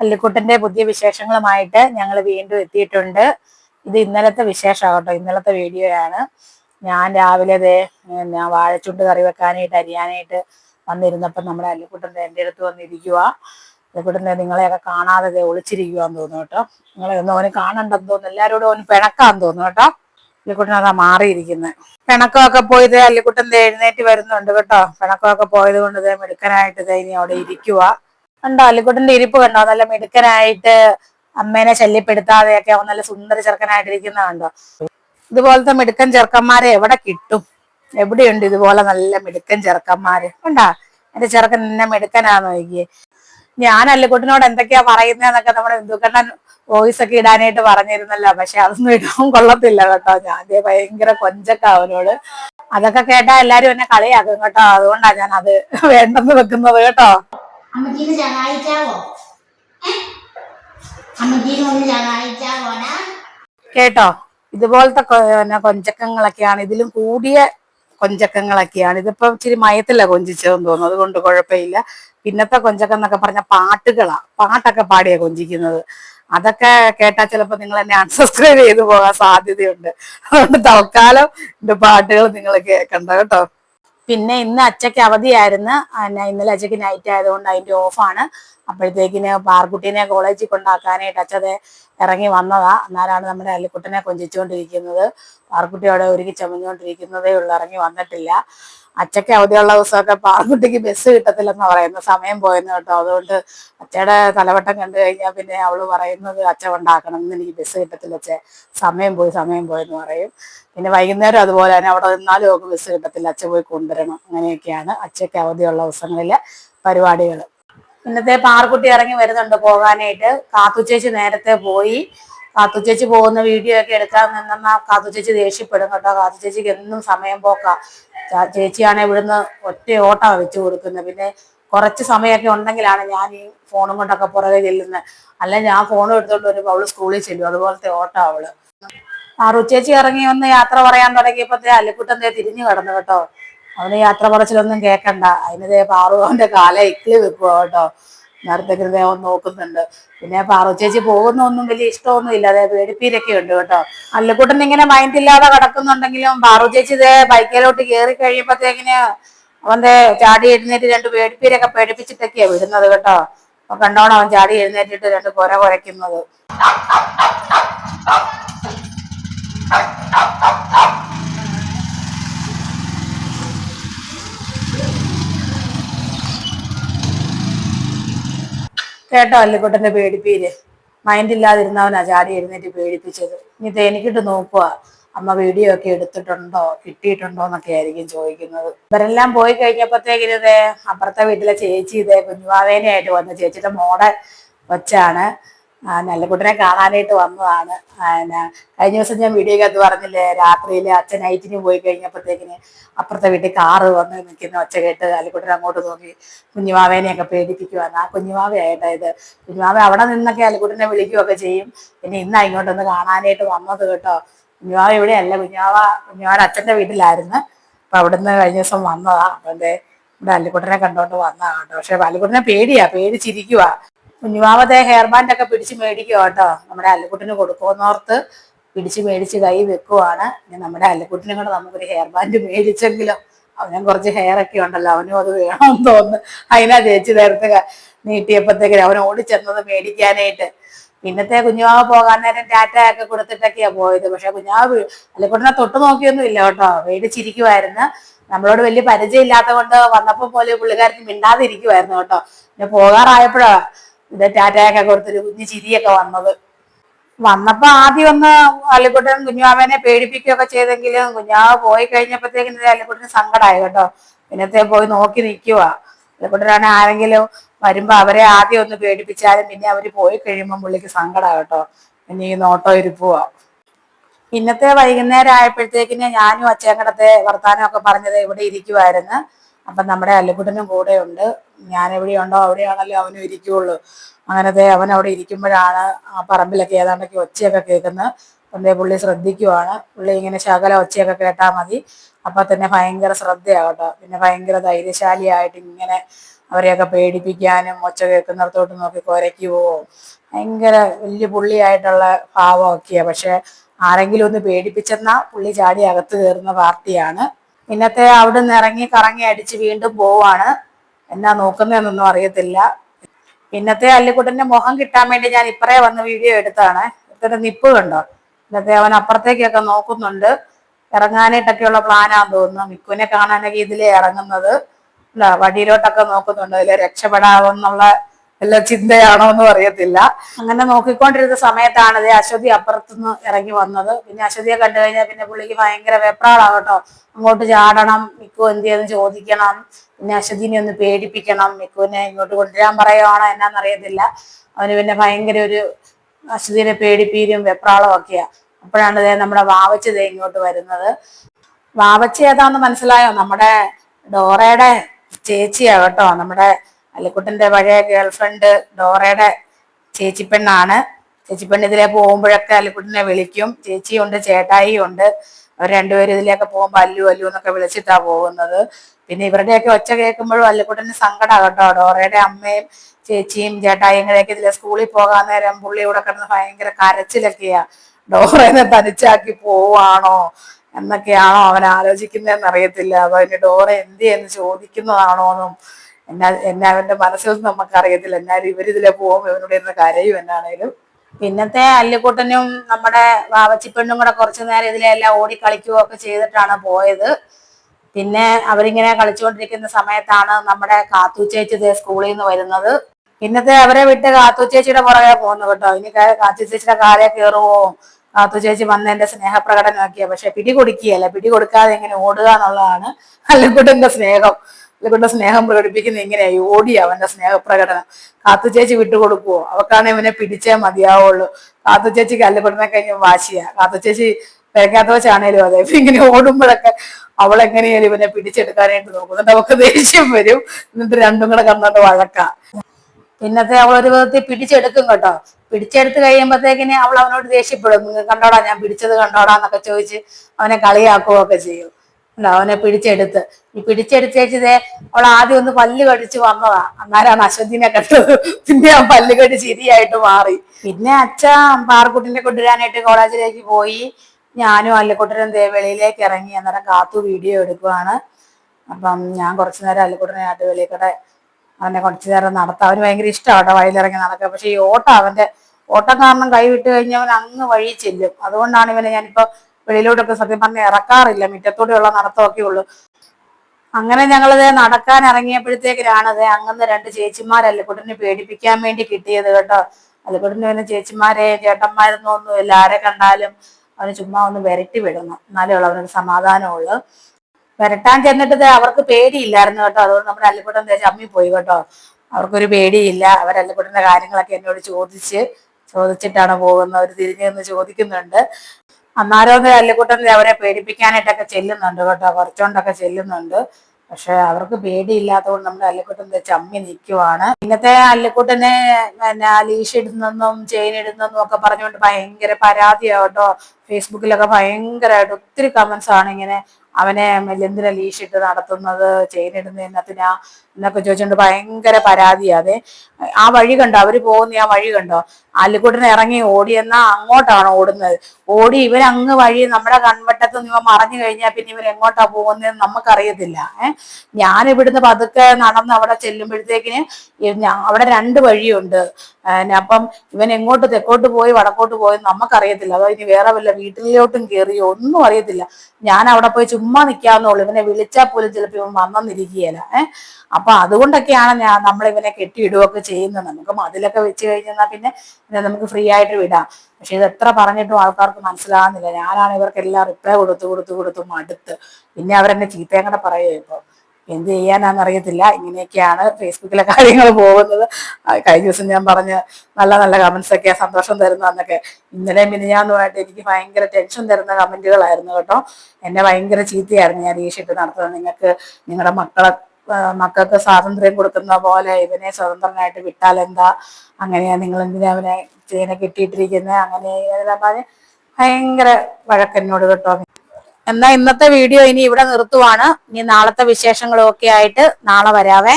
അല്ലിക്കുട്ടന്റെ പുതിയ വിശേഷങ്ങളുമായിട്ട് ഞങ്ങൾ വീണ്ടും എത്തിയിട്ടുണ്ട്. ഇത് ഇന്നലത്തെ വിശേഷമാണ് കേട്ടോ. ഇന്നലത്തെ വീഡിയോയാണ്. ഞാൻ രാവിലെ ദേ ഞാൻ വാഴച്ചുണ്ട് കറി വെക്കാനായിട്ട് അരിയാനായിട്ട് വന്നിരുന്നപ്പോൾ നമ്മുടെ അല്ലിക്കുട്ടന്റെ എന്റെ അടുത്ത് വന്നിരിക്കുക അല്ലിക്കുട്ടന്റെ നിങ്ങളെയൊക്കെ കാണാതെ ദേ ഒളിച്ചിരിക്കുവാന്ന് തോന്നുന്നു കേട്ടോ. നിങ്ങളെ ഒന്നും അവന് കാണണ്ടെന്ന് തോന്നുന്നു. എല്ലാവരോടും അവന് പിണക്കാന്ന് തോന്നുന്നു കേട്ടോ. അല്ലിക്കുട്ടനതാ മാറിയിരിക്കുന്നത് പിണക്കമൊക്കെ പോയത് അല്ലിക്കുട്ടൻ എഴുന്നേറ്റ് വരുന്നുണ്ട് കേട്ടോ. പിണക്കമൊക്കെ പോയത് കൊണ്ട് ദേ മിടുക്കനായിട്ട് ദേ ഇനി അവിടെ ഇരിക്കുക കണ്ടോ അല്ലിക്കുട്ടന്റെ ഇരിപ്പ് കണ്ടോ? നല്ല മിടുക്കനായിട്ട് അമ്മേനെ ശല്യപ്പെടുത്താതെയൊക്കെ അവൻ നല്ല സുന്ദര ചെറുക്കനായിട്ടിരിക്കുന്ന കണ്ടോ? ഇതുപോലത്തെ മിടുക്കൻ ചെറുക്കന്മാരെ എവിടെ കിട്ടും? എവിടെയുണ്ട് ഇതുപോലെ നല്ല മിടുക്കൻ ചെറുക്കന്മാര്? കണ്ടാ എന്റെ ചെറുക്കൻ എന്നെ മിടുക്കനാന്ന് നോക്കിയേ. ഞാൻ അല്ലിക്കുട്ടിനോട് എന്തൊക്കെയാ പറയുന്നതെന്നൊക്കെ നമ്മുടെ ഹിന്ദുക്കണ്ണൻ വോയിസ് ഒക്കെ ഇടാനായിട്ട് പറഞ്ഞിരുന്നല്ലോ. പക്ഷെ അതൊന്നും ഇടാൻ കൊള്ളത്തില്ല കേട്ടോ. ഞാൻ ഭയങ്കര കൊഞ്ചക്ക അവനോട്. അതൊക്കെ കേട്ടാ എല്ലാരും എന്നെ കളിയാക്കും കേട്ടോ. അതുകൊണ്ടാ ഞാൻ അത് വേണ്ടെന്ന് വെക്കുന്നത് കേട്ടോ. അമ്മച്ചീനെ സഹായിച്ചാവോ? അമ്മച്ചീനെ കേട്ടോ ഇതുപോലത്തെ കൊഞ്ചക്കങ്ങളൊക്കെയാണ് ഇതിലും കൂടിയ കൊഞ്ചക്കങ്ങളൊക്കെയാണ്. ഇതിപ്പോ ഇച്ചിരി മയത്തില്ല കൊഞ്ചിച്ചതെന്ന് തോന്നുന്നു അതുകൊണ്ട് കുഴപ്പമില്ല. പിന്നത്തെ കൊഞ്ചക്കം എന്നൊക്കെ പറഞ്ഞ പാട്ടുകളാ പാട്ടൊക്കെ പാടിയാ കൊഞ്ചിക്കുന്നത്. അതൊക്കെ കേട്ടാൽ ചിലപ്പോ നിങ്ങൾ എന്നെ അൺസബ്സ്ക്രൈബ് ചെയ്തു പോകാൻ സാധ്യതയുണ്ട്. അതുകൊണ്ട് തൽക്കാലം എന്റെ പാട്ടുകൾ നിങ്ങൾ കേൾക്കണ്ട കേട്ടോ. പിന്നെ ഇന്ന് അച്ചയ്ക്ക് അവധിയായിരുന്നു. ഇന്നലെ അച്ചയ്ക്ക് നൈറ്റ് ആയതുകൊണ്ട് അതിന്റെ ഓഫാണ് അപ്പോഴത്തേക്കിന് പാർക്കുട്ടീനെ കോളേജിൽ കൊണ്ടാക്കാനായിട്ട് അച്ഛതെ ഇറങ്ങി വന്നതാ. എന്നാലാണ് നമ്മുടെ അല്ലിക്കുട്ടനെ കൊഞ്ചിച്ചുകൊണ്ടിരിക്കുന്നത് പാർക്കുട്ടി അവിടെ ഒരുക്കി ചമഞ്ഞുകൊണ്ടിരിക്കുന്നതേ ഉള്ളൂ ഇറങ്ങി വന്നിട്ടില്ല. അച്ചയ്ക്ക് അവധിയുള്ള ദിവസമൊക്കെ പാർക്കുട്ടിക്ക് ബസ് കിട്ടത്തില്ലെന്ന് പറയുന്നത്. സമയം പോയെന്ന് കേട്ടോ. അതുകൊണ്ട് അച്ചയുടെ തലവട്ടം കണ്ടു കഴിഞ്ഞാൽ പിന്നെ അവൾ പറയുന്നത് അച്ഛ ഉണ്ടാക്കണം എന്ന് എനിക്ക് ബസ് കിട്ടത്തില്ല അച്ഛ. സമയം പോയി സമയം പോയെന്ന് പറയും. പിന്നെ വൈകുന്നേരം അതുപോലെ തന്നെ അവിടെ നിന്നാലും ഒക്കെ ബസ് കിട്ടത്തില്ല. അച്ഛ പോയി കൊണ്ടുവരണം. അങ്ങനെയൊക്കെയാണ് അച്ഛയ്ക്ക് അവധിയുള്ള ദിവസങ്ങളിലെ പരിപാടികൾ ഇന്നത്തെ പാർക്കുട്ടി ഇറങ്ങി വരുന്നുണ്ട് പോകാനായിട്ട്. കാത്തു ചേച്ചി നേരത്തെ പോയി. കാത്തു ചേച്ചി പോകുന്ന വീഡിയോ ഒക്കെ എടുക്കാൻ നിന്നാ കാത്തു ചേച്ചി ദേഷ്യപ്പെടും കേട്ടോ. കാത്തു ചേച്ചിക്ക് എന്നും സമയം പോക്കാ. ചേച്ചിയാണെ ഇവിടുന്ന് ഒറ്റ ഓട്ടാ വെച്ച് കൊടുക്കുന്നത്. പിന്നെ കുറച്ച് സമയമൊക്കെ ഉണ്ടെങ്കിലാണ് ഞാൻ ഈ ഫോണും കൊണ്ടൊക്കെ പുറകെ ചെല്ലുന്നത്. അല്ല ഞാൻ ഫോണും എടുത്തോണ്ട് വരുമ്പോൾ അവൾ സ്കൂളിൽ ചെല്ലും. അതുപോലത്തെ ഓട്ടാ അവൾ. ആറു ചേച്ചി ഇറങ്ങി ഒന്ന് യാത്ര പറയാൻ തുടങ്ങിയപ്പോഴത്തെ അല്ലിക്കുട്ടൻ ദേ തിരിഞ്ഞു കിടന്നു കേട്ടോ. അവന് യാത്ര പറച്ചിലൊന്നും കേക്കണ്ട. അതിന് ദേ പാറു അവന്റെ കാല ഇക്കിളി വെക്കുക കേട്ടോ. നേരത്തേക്ക് ഹൃദയം നോക്കുന്നുണ്ട്. പിന്നെ പാറു ചേച്ചി പോകുന്നൊന്നും വലിയ ഇഷ്ടമൊന്നും ഇല്ല. അതെ പേടിപ്പീരൊക്കെ ഉണ്ട് കേട്ടോ. അല്ലിക്കുട്ടൻ ഇങ്ങനെ മൈൻഡ് ഇല്ലാതെ കിടക്കുന്നുണ്ടെങ്കിലും പാറു ചേച്ചി ഇതേ ബൈക്കിലോട്ട് കയറി കഴിയുമ്പോഴത്തേക്കിന് അവന്റെ ചാടി എഴുന്നേറ്റ് രണ്ട് പേടിപ്പീരൊക്കെ പേടിപ്പിച്ചിട്ടൊക്കെയാ വിടുന്നത് കേട്ടോ. അപ്പൊ കണ്ടോണം അവൻ ചാടി എഴുന്നേറ്റിട്ട് രണ്ട് കൊര കുരയ്ക്കുന്നത്. കേട്ടോ അല്ലിക്കുട്ടന്റെ പേടിപ്പീര്. മൈൻഡ് ഇല്ലാതിരുന്നവനാ ചാടി എഴുന്നേറ്റ് പേടിപ്പിച്ചത്. ഇനി തേനിക്കിട്ട് നോക്കുക അമ്മ വീഡിയോ ഒക്കെ എടുത്തിട്ടുണ്ടോ? കിട്ടിയിട്ടുണ്ടോ എന്നൊക്കെ ആയിരിക്കും ചോദിക്കുന്നത്. ഇവരെല്ലാം പോയി കഴിഞ്ഞപ്പോഴത്തേക്കിന് ഇതേ അപ്പുറത്തെ വീട്ടിലെ ചേച്ചി ഇതേ കുഞ്ഞുവാവേനയായിട്ട് വന്ന. ചേച്ചിയുടെ മോടെ വച്ചാണ് ആ, നല്ലക്കുട്ടനെ കാണാനായിട്ട് വന്നതാണ്. കഴിഞ്ഞ ദിവസം ഞാൻ വീഡിയോക്കകത്ത് പറഞ്ഞില്ലേ രാത്രിയിൽ അച്ഛൻ നൈറ്റിന് പോയി കഴിഞ്ഞപ്പോഴത്തേക്കിന് അപ്പുറത്തെ വീട്ടിൽ കാറ് വന്ന് നിൽക്കുന്ന ഒച്ച കേട്ട് അലിക്കുട്ടൻ അങ്ങോട്ട് നോക്കി കുഞ്ഞുമാവേനെയൊക്കെ പേടിപ്പിക്കുവാന്ന് ആ കുഞ്ഞുമാവയായിട്ട് ഇത്. കുഞ്ഞുമാവ അവിടെ നിന്നൊക്കെ അലിക്കുട്ടനെ വിളിക്കുകയൊക്കെ ചെയ്യും. പിന്നെ ഇന്നാ ഇങ്ങോട്ടൊന്ന് കാണാനായിട്ട് വന്നത് കേട്ടോ. കുഞ്ഞുമാവ ഇവിടെയല്ല കുഞ്ഞുമാവ കുഞ്ഞുമാവ അച്ഛന്റെ വീട്ടിലായിരുന്നു. അപ്പൊ അവിടുന്ന് കഴിഞ്ഞ ദിവസം വന്നതാ. അപ്പൊ എന്റെ ഇവിടെ അല്ലിക്കുട്ടനെ കണ്ടോണ്ട് വന്നതാ കേട്ടോ. പക്ഷെ അല്ലിക്കുട്ടനെ പേടിയാ പേടിച്ചിരിക്കുവാ. കുഞ്ഞുമാവത്തെ ഹെയർബാൻഡ് ഒക്കെ പിടിച്ച് മേടിക്കുക കേട്ടോ. നമ്മുടെ അല്ലുകുട്ടിന് കൊടുക്കുമെന്നോർത്ത് പിടിച്ച് മേടിച്ച് കൈ വെക്കുവാണ്. ഇനി നമ്മുടെ അല്ലിക്കുട്ടിനും കൂടെ നമുക്കൊരു ഹെയർബാൻഡ് മേടിച്ചെങ്കിലും അവനും കുറച്ച് ഹെയർ ഒക്കെ ഉണ്ടല്ലോ അവനും അത് വേണമെന്ന് തോന്നുന്നു. അതിനാ ചേച്ചി നേരത്തെ നീട്ടിയപ്പോഴത്തേക്കും അവൻ ഓടിച്ചെന്നത് മേടിക്കാനായിട്ട്. പിന്നത്തെ കുഞ്ഞുമാവ് പോകാൻ നേരം ടാറ്റ ഒക്കെ കൊടുത്തിട്ടൊക്കെയാ പോയത്. പക്ഷെ കുഞ്ഞാവ് അല്ലിക്കുട്ടനെ തൊട്ട് നോക്കിയൊന്നും ഇല്ല കേട്ടോ. മേടിച്ചിരിക്കുമായിരുന്നു നമ്മളോട് വലിയ പരിചയം ഇല്ലാത്ത കൊണ്ട് വന്നപ്പോ പോലെ പുള്ളിക്കാരൻ മിണ്ടാതിരിക്കുമായിരുന്നു കേട്ടോ. പിന്നെ പോകാറായപ്പോഴാ ഇത് ടാറ്റയൊക്കെ കൊടുത്തൊരു കുഞ്ഞു ചിരിയൊക്കെ വന്നത്. വന്നപ്പോ ആദ്യം ഒന്ന് അല്ലിക്കുട്ടൻ കുഞ്ഞുമാമേനെ പേടിപ്പിക്കുകയൊക്കെ ചെയ്തെങ്കിലും കുഞ്ഞാവ് പോയി കഴിഞ്ഞപ്പോഴത്തേക്കിന് അല്ലിക്കുട്ടന് സങ്കടമായി കേട്ടോ. പിന്നത്തെ പോയി നോക്കി നിൽക്കുക അല്ലിക്കുട്ടനാണ് ആരെങ്കിലും വരുമ്പോ അവരെ ആദ്യം ഒന്ന് പേടിപ്പിച്ചാലും പിന്നെ അവർ പോയി കഴിയുമ്പോൾ പുള്ളിക്ക് സങ്കടം കേട്ടോ. പിന്നെ ഈ നോട്ടോ ഇരിപ്പുവാ. ഇന്നത്തെ വൈകുന്നേരം ആയപ്പോഴത്തേക്കിന് ഞാനും അച്ചേങ്കടത്തെ വർത്താനം ഒക്കെ പറഞ്ഞത് ഇവിടെ ഇരിക്കുമായിരുന്നു അപ്പം നമ്മുടെ അല്ലിക്കുട്ടനും കൂടെ ഉണ്ട്. ഞാൻ എവിടെയുണ്ടോ അവിടെയാണല്ലോ അവനും ഇരിക്കുകയുള്ളൂ. അങ്ങനത്തെ അവൻ അവിടെ ഇരിക്കുമ്പോഴാണ് ആ പറമ്പിലൊക്കെ ഏതാണ്ടൊക്കെ ഒച്ചയൊക്കെ കേൾക്കുന്നത്. അപ്പം പുള്ളി ശ്രദ്ധിക്കുവാണ്. പുള്ളി ഇങ്ങനെ ശകല ഒച്ചയൊക്കെ കേട്ടാൽ മതി. അപ്പം തന്നെ ഭയങ്കര ശ്രദ്ധയാകട്ടോ. പിന്നെ ഭയങ്കര ധൈര്യശാലിയായിട്ട് ഇങ്ങനെ അവരെയൊക്കെ പേടിപ്പിക്കാനും ഒച്ച കേൾക്കുന്നിടത്തോട്ട് നോക്കി കുരയ്ക്കുവോ. ഭയങ്കര വലിയ പുള്ളിയായിട്ടുള്ള ഭാവമൊക്കെയാണ് പക്ഷെ ആരെങ്കിലും ഒന്ന് പേടിപ്പിച്ചെന്നാൽ പുള്ളി ചാടി അകത്ത് കയറുന്ന പാർട്ടിയാണ്. പിന്നത്തെ അവിടെ നിന്ന് ഇറങ്ങി കറങ്ങി അടിച്ച് വീണ്ടും പോവാണ്. എന്നാ നോക്കുന്നതെന്നൊന്നും അറിയത്തില്ല. ഇന്നത്തെ അല്ലിക്കുട്ടന്റെ മുഖം കിട്ടാൻ വേണ്ടി ഞാൻ ഇപ്പറേ വന്ന് വീഡിയോ എടുത്താണ്. ഇത്തരം നിപ്പ് കണ്ടോ? ഇന്നത്തെ അവൻ അപ്പുറത്തേക്കൊക്കെ നോക്കുന്നുണ്ട്. ഇറങ്ങാനായിട്ടൊക്കെയുള്ള പ്ലാനാന്ന് തോന്നുന്നു. മിക്കുവിനെ കാണാനൊക്കെ ഇതിലേ ഇറങ്ങുന്നത്. അല്ല വഴിയിലോട്ടൊക്കെ നോക്കുന്നുണ്ട്. അതിൽ രക്ഷപ്പെടാമെന്നുള്ള വല്ല ചിന്തയാണോ എന്ന് അറിയത്തില്ല. അങ്ങനെ നോക്കിക്കൊണ്ടിരുന്ന സമയത്താണ് ഇത് അശ്വതി അപ്പുറത്തുനിന്ന് ഇറങ്ങി വന്നത്. പിന്നെ അശ്വതിയെ കണ്ടു കഴിഞ്ഞാൽ പിന്നെ പുള്ളിക്ക് ഭയങ്കര വെപ്രാളാകട്ടോ അങ്ങോട്ട് ചാടണം മിക്കു എന്ത് ചെയ്യുന്നു ചോദിക്കണം. പിന്നെ അശ്വതിനെ ഒന്ന് പേടിപ്പിക്കണം. മിക്കുവിനെ ഇങ്ങോട്ട് കൊണ്ടുവരാൻ പറയുവാണോ എന്നാന്നറിയത്തില്ല അവന് പിന്നെ ഭയങ്കര ഒരു അശ്വതിനെ പേടിപ്പീരും വെപ്രാളവും ഒക്കെയാ. അപ്പോഴാണ് ദേ നമ്മുടെ വാവച്ചതേ ഇങ്ങോട്ട് വരുന്നത്. വാവച്ച ഏതാന്ന് മനസ്സിലായോ? നമ്മുടെ ഡോറയുടെ ചേച്ചിയാ കേട്ടോ. നമ്മുടെ അല്ലിക്കുട്ടന്റെ പഴയ ഗേൾഫ്രണ്ട് ഡോറയുടെ ചേച്ചിപ്പെണ്ണാണ്. ചേച്ചിപ്പെണ്ണ് ഇതിലെ പോകുമ്പോഴൊക്കെ അല്ലിക്കുട്ടനെ വിളിക്കും. ചേച്ചിയുണ്ട് ചേട്ടായിയും ഉണ്ട് അവർ രണ്ടുപേരും ഇതിലേക്ക് പോകുമ്പോൾ അല്ലു അല്ലു എന്നൊക്കെ വിളിച്ചിട്ടാണ് പോകുന്നത്. പിന്നെ ഇവരുടെയൊക്കെ ഒച്ച കേൾക്കുമ്പോഴും അല്ലിക്കുട്ടന് സങ്കടം കേട്ടോ. ഡോറയുടെ അമ്മയും ചേച്ചിയും ചേട്ടായും കൂടെയൊക്കെ ഇതിലെ സ്കൂളിൽ പോകാൻ നേരം പുള്ളി ഇവിടെ കിടന്ന് ഭയങ്കര കരച്ചിലൊക്കെയാ. ഡോറേനെ തനിച്ചാക്കി പോവാണോ എന്നൊക്കെയാണോ അവൻ ആലോചിക്കുന്നതെന്ന് അറിയത്തില്ല അപ്പൊ അതിന് ഡോറ എന്ത് ചെയ്യുന്നു? ചോദിക്കുന്നതാണോന്നും എന്നാ എന്നെ അവന്റെ മനസ്സിൽ നമുക്ക് അറിയത്തില്ല എന്നാലും ഇവരിതിലെ പോവും ഇവനോട് ഇരുന്ന് കരയും എന്നാണേലും. പിന്നത്തെ അല്ലിക്കുട്ടനും നമ്മുടെ വാവച്ചിപ്പെണ്ണും കൂടെ കുറച്ചു നേരം ഇതിലെല്ലാം ഓടി കളിക്കുകയോ ഒക്കെ ചെയ്തിട്ടാണ് പോയത്. പിന്നെ അവരിങ്ങനെ കളിച്ചുകൊണ്ടിരിക്കുന്ന സമയത്താണ് നമ്മുടെ കാത്തു ചേച്ചി സ്കൂളിൽ നിന്ന് വരുന്നത്. പിന്നത്തെ അവരെ വിട്ട് കാത്തു ചേച്ചിയുടെ പുറകെ പോകുന്നു കേട്ടോ. ഇനി കാത്തു ചേച്ചിയുടെ കാലെ കയറുവോ? കാത്തു ചേച്ചി വന്നതിന്റെ സ്നേഹപ്രകടനമാക്കിയ. പക്ഷെ പിടി കൊടുക്കുകയല്ല പിടി കൊടുക്കാതെ ഇങ്ങനെ ഓടുക എന്നുള്ളതാണ് അല്ലിക്കുട്ടന്റെ സ്നേഹം. അല്ലിക്കുട്ടന്റെ സ്നേഹം പ്രകടിപ്പിക്കുന്നത് എങ്ങനെയായി ഓടി അവന്റെ സ്നേഹപ്രകടനം. കാത്തു ചേച്ചി വിട്ടുകൊടുക്കുവോ? അവക്കാണെ ഇവനെ പിടിച്ചേ മതിയാവുള്ളൂ. കാത്തു ചേച്ചിക്ക് അല്ലപ്പെടുന്ന കഴിഞ്ഞ വാശിയാ. കാത്തു ചേച്ചി പേക്കാത്ത വെച്ചാണേലും അതെ. ഇങ്ങനെ ഓടുമ്പോഴൊക്കെ അവൾ എങ്ങനെയാലും ഇവനെ പിടിച്ചെടുക്കാനായിട്ട് നോക്കും. എന്നിട്ട് അവൾക്ക് ദേഷ്യം വരും. എന്നിട്ട് രണ്ടും കൂടെ കണ്ടോണ്ട് വഴക്ക. പിന്നത്തെ അവൾ ഒരു വിധത്തിൽ പിടിച്ചെടുക്കും കേട്ടോ. പിടിച്ചെടുത്ത് കഴിയുമ്പോഴത്തേക്കിന് അവൾ അവനോട് ദേഷ്യപ്പെടും. "നിങ്ങൾ കണ്ടോടാ ഞാൻ പിടിച്ചത് കണ്ടോടാ എന്നൊക്കെ ചോദിച്ച് അവനെ കളിയാക്കുകയൊക്കെ ചെയ്യും. അവനെ പിടിച്ചെടുത്ത്. ഈ പിടിച്ചെടുത്തേച്ചതേ അവൾ ആദ്യം ഒന്ന് പല്ല് കടിച്ച് വന്നതാ. അന്നാരാണ് അശ്വതിനെ കണ്ടത്. പിന്നെ ആ പല്ല് കടിച്ച് ശരിയായിട്ട് മാറി. പിന്നെ അച്ഛൻ പാറക്കുട്ടിനെ കൊണ്ടുവരാനായിട്ട് കോളേജിലേക്ക് പോയി. ഞാനും അല്ലിക്കുട്ടനും ദേ വെളിയിലേക്ക് ഇറങ്ങി. അന്നേരം കാത്തു വീഡിയോ എടുക്കുവാണ്. അപ്പം ഞാൻ കുറച്ചു നേരം അല്ലിക്കുട്ടനായിട്ട് വെളിയിൽ കൂടെ അവനെ കുറച്ചു നേരം നടത്താം. അവന് ഭയങ്കര ഇഷ്ടമാണ് വഴിയിലിറങ്ങി നടക്കുക പക്ഷെ ഈ ഓട്ടം അവന്റെ ഓട്ടം കാരണം കൈവിട്ട് കഴിഞ്ഞവൻ അങ്ങ് വഴി ചെല്ലും. അതുകൊണ്ടാണ് ഇവനെ ഞാനിപ്പോ വെളിയിലോട്ടൊക്കെ സത്യം പറഞ്ഞ ഇറക്കാറില്ല. മുറ്റത്തൂടെയുള്ള നടത്തമൊക്കെ ഉള്ളൂ. അങ്ങനെ ഞങ്ങളിത് നടക്കാൻ ഇറങ്ങിയപ്പോഴത്തേക്കിനാണ് അങ്ങനെ രണ്ട് ചേച്ചിമാർ അല്ലിക്കുട്ടനെ പേടിപ്പിക്കാൻ വേണ്ടി കിട്ടിയത് കേട്ടോ. അല്ലിക്കുട്ടന് പിന്നെ ചേച്ചിമാരെ ചേട്ടന്മാരൊന്നും ഒന്നുമില്ല ആരെ കണ്ടാലും അവന് ചുമ്മാ ഒന്ന് വിരട്ടി വിടുന്നു എന്നാലേ ഉള്ളൂ അവനൊരു സമാധാനമുള്ളൂ. വരട്ടാൻ ചെന്നിട്ട് അവർക്ക് പേടിയില്ലായിരുന്നു കേട്ടോ. അതുകൊണ്ട് നമ്മുടെ അല്ലിക്കുട്ടൻ ദേ ചമ്മി പോയി കേട്ടോ. അവർക്കൊരു പേടിയില്ല. അവർ അല്ലിക്കുട്ടന്റെ കാര്യങ്ങളൊക്കെ എന്നോട് ചോദിച്ച് ചോദിച്ചിട്ടാണ് പോകുന്നത്. അവർ തിരിഞ്ഞു ചോദിക്കുന്നുണ്ട്. അന്നാരം ദേ അവരെ പേടിപ്പിക്കാനായിട്ടൊക്കെ ചെല്ലുന്നുണ്ട് കേട്ടോ. കുറച്ചുകൊണ്ടൊക്കെ ചെല്ലുന്നുണ്ട്. പക്ഷെ അവർക്ക് പേടിയില്ലാത്തതുകൊണ്ട് നമ്മുടെ അല്ലിക്കുട്ടൻ ചമ്മി നിൽക്കുവാണ് ഇന്നത്തെ അല്ലിക്കുട്ടനെ പിന്നെ ലീഷ് ഇടുന്നെന്നും ചെയിൻ ഇടുന്നെന്നും ഒക്കെ പറഞ്ഞുകൊണ്ട് ഭയങ്കര പരാതിയാവട്ടോ ഫേസ്ബുക്കിലൊക്കെ ഭയങ്കരമായിട്ട് ഒത്തിരി കമന്റ്സ് ആണ് ഇങ്ങനെ അവനെ എന്തിനാ ലീഷ് ഇട്ട് നടത്തുന്നത് ചെയിൻ ഇടുന്നതിനകത്തിനാ എന്നൊക്കെ ചോദിച്ചുകൊണ്ട് ഭയങ്കര പരാതിയാതെ ആ വഴി കണ്ടോ? അവർ പോകുന്ന ആ വഴി കണ്ടോ? അല്ലിക്കുട്ടനെ ഇറങ്ങി ഓടിയെന്നാ അങ്ങോട്ടാണ് ഓടുന്നത്. ഓടി ഇവൻ അങ്ങ് വഴി നമ്മുടെ കൺവട്ടത്ത് ഇവൻ മറഞ്ഞു കഴിഞ്ഞാൽ പിന്നെ ഇവൻ എങ്ങോട്ടാ പോകുന്നതെന്ന് നമുക്കറിയത്തില്ല. ഏഹ് ഞാൻ ഇവിടുന്ന് പതുക്കെ നടന്ന് അവിടെ ചെല്ലുമ്പോഴത്തേക്കിന് അവിടെ രണ്ട് വഴിയുണ്ട്. അപ്പം ഇവൻ എങ്ങോട്ട് തെക്കോട്ട് പോയി വടക്കോട്ട് പോയി നമുക്കറിയത്തില്ല. അതോ ഇനി വേറെ വല്ല വീട്ടിലോട്ടും കയറിയോ ഒന്നും അറിയത്തില്ല. ഞാൻ അവിടെ പോയി ചുമ്മാ നിൽക്കാവുന്നുള്ളൂ ഇവനെ വിളിച്ചാൽ പോലും ചിലപ്പോൾ ഇവൻ വന്നെന്നിരിക്കുകയില്ല ഏഹ് അപ്പൊ അതുകൊണ്ടൊക്കെയാണ് ഞാൻ നമ്മൾ ഇവനെ കെട്ടിയിടുകയൊക്കെ ചെയ്യുന്നത്. നമുക്ക് മതിലൊക്കെ വെച്ച് കഴിഞ്ഞാൽ പിന്നെ പിന്നെ നമുക്ക് ഫ്രീ ആയിട്ട് വിടാം. പക്ഷെ ഇത് എത്ര പറഞ്ഞിട്ടും ആൾക്കാർക്ക് മനസ്സിലാകുന്നില്ല ഞാനാണ് ഇവർക്കെല്ലാം റിപ്ലൈ കൊടുത്തു കൊടുത്തു കൊടുത്തു മടുത്ത്. പിന്നെ അവരെന്നെ ചീത്തയും കൂടെ പറയുക ഇപ്പൊ എന്ത് ചെയ്യാനാണെന്നറിയത്തില്ല ഇങ്ങനെയൊക്കെയാണ് ഫേസ്ബുക്കിലെ കാര്യങ്ങൾ പോകുന്നത്. കഴിഞ്ഞ ദിവസം ഞാൻ പറഞ്ഞ നല്ല നല്ല കമന്റ്സ് ഒക്കെ സന്തോഷം തരുന്നതെന്നൊക്കെ. ഇന്നലെ മിനിഞ്ഞാന്നുമായിട്ട് എനിക്ക് ഭയങ്കര ടെൻഷൻ തരുന്ന കമന്റുകളായിരുന്നു കേട്ടോ. എന്നെ ഭയങ്കര ചീത്തയായിരുന്നു ഞാൻ ഈ ഷിപ്പ് നടത്തുന്നത്. നിങ്ങൾക്ക് നിങ്ങളുടെ മക്കളെ മക്കൾക്ക് സ്വാതന്ത്ര്യം കൊടുക്കുന്ന പോലെ ഇവനെ സ്വതന്ത്രനായിട്ട് വിട്ടാൽ എന്താ? അങ്ങനെയാ നിങ്ങൾ എന്തിനാ അവനെ ചേനെ കിട്ടിയിട്ടിരിക്കുന്നത് അങ്ങനെ ഭയങ്കര വഴക്കെന്നോട് കേട്ടോ. എന്നാ ഇന്നത്തെ വീഡിയോ ഇനി ഇവിടെ നിർത്തുവാണ്. ഇനി നാളത്തെ വിശേഷങ്ങളൊക്കെ ആയിട്ട് നാളെ വരാവേ.